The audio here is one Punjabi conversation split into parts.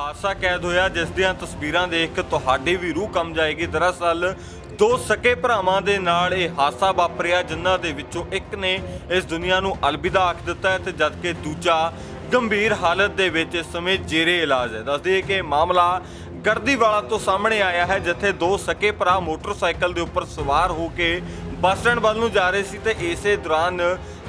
ਹਾਦਸਾ ਕੈਦ ਹੋਇਆ, ਜਿਸ ਦੀਆਂ ਤਸਵੀਰਾਂ ਦੇਖ ਕੇ ਤੁਹਾਡੀ ਵੀ ਰੂਹ ਕੰਬ ਜਾਏਗੀ। ਦਰਅਸਲ, ਦੋ ਸਕੇ ਭਰਾਵਾਂ ਦੇ ਨਾਲ ਇਹ ਹਾਦਸਾ ਵਾਪਰਿਆ, ਜਿਨ੍ਹਾਂ ਦੇ ਵਿੱਚੋਂ ਇੱਕ ਨੇ ਇਸ ਦੁਨੀਆ ਨੂੰ ਅਲਵਿਦਾ ਆਖ ਦਿੱਤਾ ਹੈ ਤੇ ਜਦਕਿ ਦੂਜਾ ਗੰਭੀਰ ਹਾਲਤ ਦੇ ਵਿੱਚ ਇਸ ਸਮੇਂ ਜੇਰੇ ਇਲਾਜ ਹੈ। ਦੱਸਦੇ ਹੈ ਕਿ ਇਹ ਮਾਮਲਾ ਗਰਦੀਵਾਲਾ ਤੋਂ ਸਾਹਮਣੇ ਆਇਆ ਹੈ, ਜਿੱਥੇ ਦੋ ਸਕੇ ਭਰਾ ਮੋਟਰਸਾਈਕਲ ਦੇ ਉੱਪਰ ਸਵਾਰ ਹੋ ਕੇ ਬੱਸ ਸਟੈਂਡ ਵੱਲ ਨੂੰ ਜਾ ਰਹੇ ਸੀ ਤੇ ਇਸੇ ਦੌਰਾਨ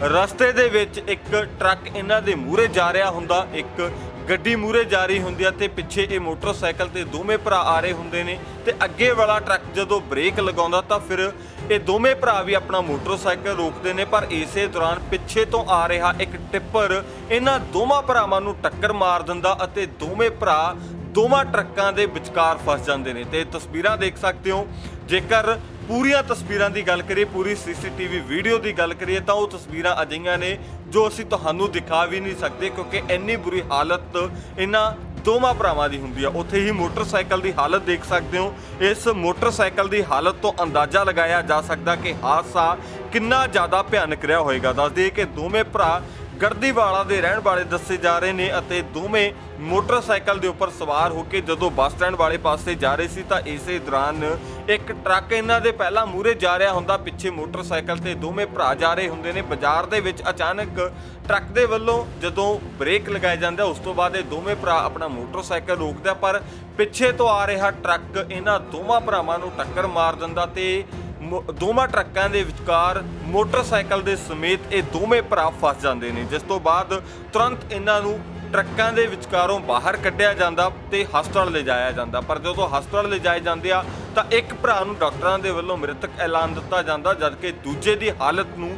ਰਸਤੇ ਦੇ ਵਿੱਚ ਇੱਕ ਟਰੱਕ ਇਹਨਾਂ ਦੇ ਮੂਹਰੇ ਜਾ ਰਿਹਾ ਹੁੰਦਾ, ਇੱਕ ਗੱਡੀ ਮੂਹਰੇ ਜਾ ਰਹੀ ਹੁੰਦੀ ਆ ਤੇ ਪਿੱਛੇ ਇਹ ਮੋਟਰਸਾਈਕਲ ਤੇ ਦੋਵੇਂ ਭਰਾ ਆ ਰਹੇ ਹੁੰਦੇ ਨੇ ਤੇ ਅੱਗੇ ਵਾਲਾ ਟਰੱਕ ਜਦੋਂ ਬ੍ਰੇਕ ਲਗਾਉਂਦਾ ਤਾਂ ਫਿਰ ਇਹ ਦੋਵੇਂ ਭਰਾ ਵੀ ਆਪਣਾ ਮੋਟਰਸਾਈਕਲ ਰੋਕਦੇ ਨੇ, ਪਰ ਇਸੇ ਦੌਰਾਨ ਪਿੱਛੇ ਤੋਂ ਆ ਰਿਹਾ ਇੱਕ ਟਿੱਪਰ, ਇਹਨਾਂ ਦੋਵਾਂ ਭਰਾਵਾਂ ਨੂੰ ਟੱਕਰ ਮਾਰ ਦਿੰਦਾ ਅਤੇ ਦੋਵੇਂ ਭਰਾ ਦੋਵਾਂ ਟਰੱਕਾਂ ਦੇ ਵਿਚਕਾਰ ਫਸ ਜਾਂਦੇ ਨੇ। ਤੇ ਤਸਵੀਰਾਂ ਦੇਖ ਸਕਦੇ ਹੋ, ਜੇਕਰ ਪੂਰੀਆਂ ਤਸਵੀਰਾਂ ਦੀ ਗੱਲ ਕਰੀਏ, ਪੂਰੀ ਸੀਸੀਟੀਵੀ ਵੀਡੀਓ ਦੀ ਗੱਲ ਕਰੀਏ, ਤਾਂ ਉਹ ਤਸਵੀਰਾਂ ਅਜਿਹੀਆਂ ਨੇ ਜੋ ਅਸੀਂ ਤੁਹਾਨੂੰ ਦਿਖਾ ਵੀ ਨਹੀਂ ਸਕਦੇ, ਕਿਉਂਕਿ ਇੰਨੀ ਬੁਰੀ ਹਾਲਤ ਇਹਨਾਂ ਦੋਵਾਂ ਭਰਾਵਾਂ ਦੀ ਹੁੰਦੀ ਆ। ਉੱਥੇ ਹੀ ਮੋਟਰਸਾਈਕਲ ਦੀ ਹਾਲਤ ਦੇਖ ਸਕਦੇ ਹੋ। ਇਸ ਮੋਟਰਸਾਈਕਲ ਦੀ ਹਾਲਤ ਤੋਂ ਅੰਦਾਜ਼ਾ ਲਗਾਇਆ ਜਾ ਸਕਦਾ ਕਿ ਹਾਦਸਾ ਕਿੰਨਾ ਜ਼ਿਆਦਾ ਭਿਆਨਕ ਰਿਹਾ ਹੋਵੇਗਾ। ਦੱਸਦੇ ਕਿ ਦੋਵੇਂ ਭਰਾ ਗਰਦੀਵਾਲਾ ਦੇ ਰਹਿਣ ਵਾਲੇ ਦੱਸੇ ਜਾ ਰਹੇ ਨੇ ਅਤੇ ਦੋਵੇਂ ਮੋਟਰਸਾਈਕਲ ਦੇ ਉੱਪਰ ਸਵਾਰ ਹੋ ਕੇ ਜਦੋਂ ਬੱਸ ਸਟੈਂਡ ਵਾਲੇ ਪਾਸੇ ਜਾ ਰਹੇ ਸੀ ਤਾਂ ਇਸੇ ਦੌਰਾਨ ਇੱਕ ਟਰੱਕ ਇਹਨਾਂ ਦੇ ਪਹਿਲਾਂ ਮੂਹਰੇ ਜਾ ਰਿਹਾ ਹੁੰਦਾ, ਪਿੱਛੇ ਮੋਟਰਸਾਈਕਲ ਤੇ ਦੋਵੇਂ ਭਰਾ ਜਾ ਰਹੇ ਹੁੰਦੇ ਨੇ। ਬਾਜ਼ਾਰ ਦੇ ਵਿੱਚ ਅਚਾਨਕ ਟਰੱਕ ਦੇ ਵੱਲੋਂ ਜਦੋਂ ਬ੍ਰੇਕ ਲਗਾਇਆ ਜਾਂਦਾ ਉਸ ਤੋਂ ਬਾਅਦ ਇਹ ਦੋਵੇਂ ਭਰਾ ਆਪਣਾ ਮੋਟਰਸਾਈਕਲ ਰੋਕਦਾ ਪਰ ਪਿੱਛੇ ਤੋਂ ਆ ਰਿਹਾ ਟਰੱਕ ਇਹਨਾਂ ਦੋਵਾਂ ਭਰਾਵਾਂ ਨੂੰ ਟੱਕਰ ਮਾਰ ਦਿੰਦਾ ਤੇ ਦੋਵਾਂ ਟਰੱਕਾਂ ਦੇ ਵਿਚਕਾਰ ਮੋਟਰਸਾਈਕਲ ਦੇ ਸਮੇਤ ਇਹ ਦੋਵੇਂ ਭਰਾ ਫਸ ਜਾਂਦੇ ਨੇ। ਜਿਸ ਤੋਂ ਬਾਅਦ ਤੁਰੰਤ ਇਹਨਾਂ ਨੂੰ ਟਰੱਕਾਂ ਦੇ ਵਿਚਕਾਰੋਂ ਬਾਹਰ ਕੱਢਿਆ ਜਾਂਦਾ ਤੇ ਹਸਪਤਾਲ ਲਿਜਾਇਆ ਜਾਂਦਾ। ਪਰ ਜਦੋਂ ਹਸਪਤਾਲ ਲਿਜਾਏ ਜਾਂਦੇ ਆ, ਤਾਂ ਇੱਕ ਭਰਾ ਨੂੰ ਡਾਕਟਰਾਂ ਦੇ ਵੱਲੋਂ ਮ੍ਰਿਤਕ ਐਲਾਨ ਦਿੱਤਾ ਜਾਂਦਾ, ਜਦਕਿ ਦੂਜੇ ਦੀ ਹਾਲਤ ਨੂੰ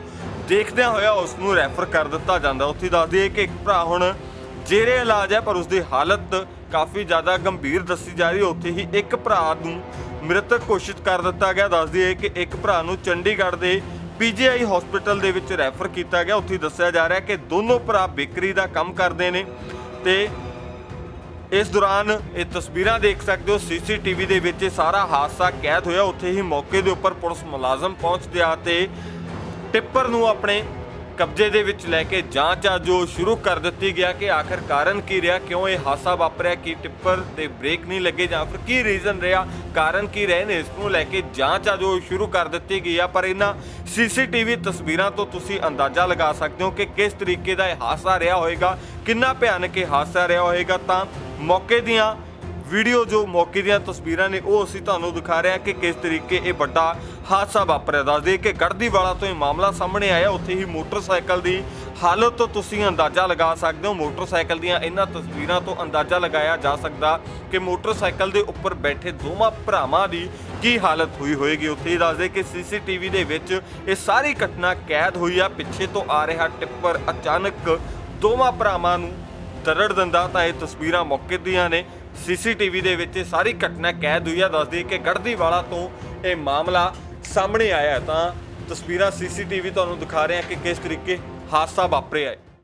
ਦੇਖਦਿਆਂ ਹੋਇਆ ਉਸ ਨੂੰ ਰੈਫਰ ਕਰ ਦਿੱਤਾ ਜਾਂਦਾ। ਉੱਥੇ ਦੱਸ ਕਿ ਇੱਕ ਭਰਾ ਹੁਣ ਜੇਰੇ ਇਲਾਜ ਹੈ, ਪਰ ਉਸ ਦੀ ਹਾਲਤ ਕਾਫੀ ਜ਼ਿਆਦਾ ਗੰਭੀਰ ਦੱਸੀ ਜਾ ਰਹੀ ਹੈ। ਉੱਥੇ ਹੀ ਇੱਕ ਭਰਾ ਨੂੰ ਮ੍ਰਿਤਕ ਘੋਸ਼ਿਤ ਕਰ ਦਿੱਤਾ ਗਿਆ। ਦੱਸਦੀ ਹੈ ਕਿ ਇੱਕ ਭਰਾ ਨੂੰ ਚੰਡੀਗੜ੍ਹ ਦੇ ਪੀਜੀਆਈ ਹਸਪੀਟਲ ਦੇ ਵਿੱਚ ਰੈਫਰ ਕੀਤਾ ਗਿਆ। ਉੱਥੇ ਦੱਸਿਆ ਜਾ ਰਿਹਾ ਕਿ ਦੋਨੋਂ ਭਰਾ ਬੇਕਰੀ ਦਾ ਕੰਮ ਕਰਦੇ ਨੇ ਤੇ ਇਸ ਦੌਰਾਨ ਇਹ ਤਸਵੀਰਾਂ ਦੇਖ ਸਕਦੇ ਹੋ। ਸੀਸੀਟੀਵੀ ਦੇ ਵਿੱਚ ਇਹ ਸਾਰਾ ਹਾਦਸਾ ਕੈਦ ਹੋਇਆ। ਉੱਥੇ ਹੀ ਮੌਕੇ ਦੇ ਉੱਪਰ ਪੁਲਿਸ ਮੁਲਾਜ਼ਮ ਪਹੁੰਚਦੇ ਆ ਤੇ ਟਿੱਪਰ ਨੂੰ ਆਪਣੇ ਕਬਜ਼ੇ ਦੇ ਵਿੱਚ ਲੈ ਕੇ ਜਾਂਚ ਆ ਜੋ ਸ਼ੁਰੂ ਕਰ ਦਿੱਤੀ ਗਿਆ ਕਿ ਆਖਰ ਕਾਰਨ ਕੀ ਰਿਹਾ, ਕਿਉਂ ਇਹ ਹਾਦਸਾ ਵਾਪਰਿਆ, ਕਿ ਟਿੱਪਰ ਤੇ ਬ੍ਰੇਕ ਨਹੀਂ ਲੱਗੇ ਜਾਂ ਫਿਰ ਕੀ ਰੀਜ਼ਨ ਰਿਹਾ, ਕਾਰਨ ਕੀ ਰਹੇ ਨੇ, ਇਸ ਨੂੰ ਲੈ ਕੇ ਜਾਂਚ ਆ ਜੋ ਸ਼ੁਰੂ ਕਰ ਦਿੱਤੀ ਗਈ ਆ। ਪਰ ਇਹਨਾਂ ਸੀਸੀਟੀਵੀ ਤਸਵੀਰਾਂ ਤੋਂ ਤੁਸੀਂ ਅੰਦਾਜ਼ਾ ਲਗਾ ਸਕਦੇ ਹੋ ਕਿ ਕਿਸ ਤਰੀਕੇ ਦਾ ਇਹ ਹਾਦਸਾ ਰਿਹਾ ਹੋਵੇਗਾ ਕਿੰਨਾ ਭਿਆਨਕ ਇਹ ਹਾਦਸਾ ਰਿਹਾ ਹੋਵੇਗਾ ਤਾਂ ਮੌਕੇ ਦੀਆਂ ਵੀਡੀਓ ਜੋ ਮੌਕੇ ਦੀਆਂ ਤਸਵੀਰਾਂ ਨੇ, ਉਹ ਅਸੀਂ ਤੁਹਾਨੂੰ ਦਿਖਾ ਰਹੇ ਹਾਂ ਕਿ ਕਿਸ ਤਰੀਕੇ ਇਹ ਵੱਡਾ ਹਾਦਸਾ ਵਾਪਰਿਆ। ਦੱਸਦੇ ਕਿ ਗੜਦੀਵਾਲਾ ਤੋਂ ਇਹ ਮਾਮਲਾ ਸਾਹਮਣੇ ਆਇਆ। ਉੱਥੇ ਹੀ ਮੋਟਰਸਾਈਕਲ ਦੀ ਹਾਲਤ ਤੋਂ ਤੁਸੀਂ ਅੰਦਾਜ਼ਾ ਲਗਾ ਸਕਦੇ ਹੋ। ਮੋਟਰਸਾਈਕਲ ਦੀਆਂ ਇਹਨਾਂ ਤਸਵੀਰਾਂ ਤੋਂ ਅੰਦਾਜ਼ਾ ਲਗਾਇਆ ਜਾ ਸਕਦਾ ਕਿ ਮੋਟਰਸਾਈਕਲ ਦੇ ਉੱਪਰ ਬੈਠੇ ਦੋਵਾਂ ਭਰਾਵਾਂ ਦੀ ਕੀ ਹਾਲਤ ਹੋਈ ਹੋਏਗੀ। ਉੱਥੇ ਹੀ ਦੱਸਦੇ ਕਿ ਸੀਸੀਟੀਵੀ ਦੇ ਵਿੱਚ ਇਹ ਸਾਰੀ ਘਟਨਾ ਕੈਦ ਹੋਈ ਆ। ਪਿੱਛੇ ਤੋਂ ਆ ਰਿਹਾ ਟਿੱਪਰ ਅਚਾਨਕ ਦੋਵਾਂ ਭਰਾਵਾਂ ਨੂੰ ਦਰੜ ਦਿੰਦਾ ਤਾਂ ਇਹ ਤਸਵੀਰਾਂ ਮੌਕੇ ਦੀਆਂ ਨੇ। ਸੀਸੀਟੀਵੀ ਦੇ ਵਿੱਚ ਇਹ ਸਾਰੀ ਘਟਨਾ ਕੈਦ ਹੋਈ ਆ, ਦੱਸਦੀ ਕਿ ਗੜਦੀਵਾਲਾ ਤੋਂ ਇਹ ਮਾਮਲਾ ਸਾਹਮਣੇ ਆਇਆ ਤਾਂ ਤਸਵੀਰਾਂ ਸੀਸੀਟੀਵੀ ਤੁਹਾਨੂੰ ਦਿਖਾ ਰਹੇ ਹਾਂ ਕਿ ਕਿਸ ਤਰੀਕੇ ਹਾਦਸਾ ਵਾਪਰਿਆ ਹੈ।